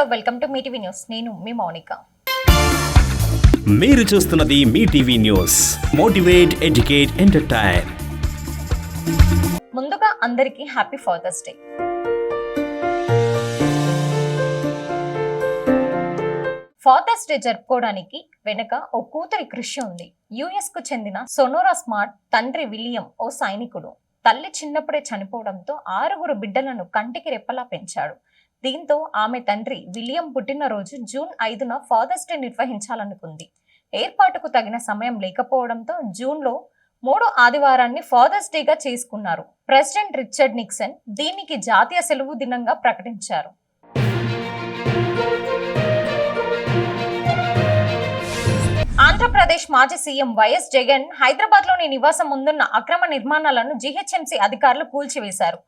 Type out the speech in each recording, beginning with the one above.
Hello welcome to Mee TV news. నేను మీ మౌనిక. మీరు చూస్తున్నది Mee TV news. Motivate educate entertain. ముందుగా అందరికీ happy father's day. Father's day జరుపుకోవడానికి వెనుక ఓ కూతురి కృషి ఉంది. యుఎస్కు చెందిన సొనోరా స్మార్ట్ తండ్రి విలియం ఓ సైనికుడు. తల్లి చిన్నప్పుడే చనిపోవడంతో ఆరుగురు బిడ్డలను కంటికి రెప్పలా పెంచాడు. దీంతో ఆమె తండ్రి విలియం పుట్టినరోజు జూన్ ఐదున ఫాదర్స్ డే నిర్వహించాలనుకుంది. ఏర్పాటుకు తగిన సమయం లేకపోవడంతో జూన్లో మూడో ఆదివారాన్ని ఫాదర్స్ డేగా చేసుకున్నారు. ప్రెసిడెంట్ రిచర్డ్ నిక్సన్ దీనికి జాతీయ సెలవు దినంగా ప్రకటించారు. ఆంధ్రప్రదేశ్ మాజీ సీఎం వైఎస్ జగన్ హైదరాబాద్లోని నివాసం ముందున్న అక్రమ నిర్మాణాలను జీహెచ్ఎంసీ అధికారులు కూల్చివేశారు.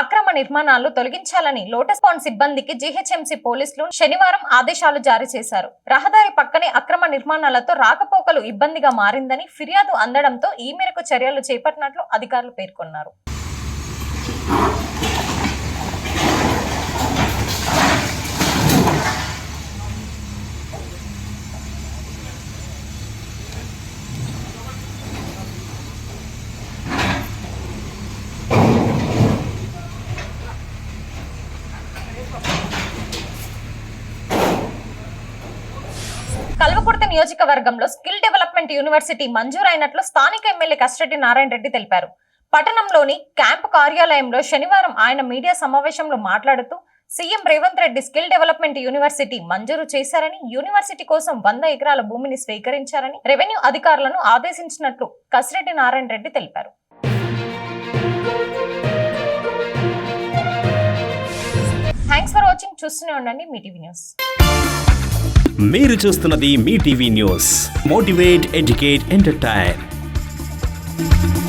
అక్రమ నిర్మాణాలు తొలగించాలని లోటస్ పాండ్ సిబ్బందికి జీహెచ్ఎంసీ పోలీసులు శనివారం ఆదేశాలు జారీ చేశారు. రహదారి పక్కనే అక్రమ నిర్మాణాలతో రాకపోకలు ఇబ్బందిగా మారిందని ఫిర్యాదు అందడంతో ఈ మేరకు చర్యలు చేపట్టినట్లు అధికారులు పేర్కొన్నారు. కల్వకుర్తి నియోజకవర్గంలో స్కిల్ డెవలప్మెంట్ యూనివర్సిటీ మంజూరైనట్లు స్థానిక ఎమ్మెల్యే కస్టడి నారాయణ రెడ్డి తెలిపారు. పట్టణంలోని క్యాంపు కార్యాలయంలో శనివారం ఆయన మీడియా సమావేశంలో మాట్లాడుతూ CM Revanth Reddy skill development university మంజూరు చేశారని యూనివర్సిటీ కోసం వంద ఎకరాల భూమిని స్వీకరించారని రెవెన్యూ అధికారులను ఆదేశించినట్లు కసిరెడ్డి నారాయణ రెడ్డి తెలిపారు. చూస్తూనే ఉండండి మీ టీవీ న్యూస్. మీరు చూస్తున్నది మీ TV news. Motivate educate entertain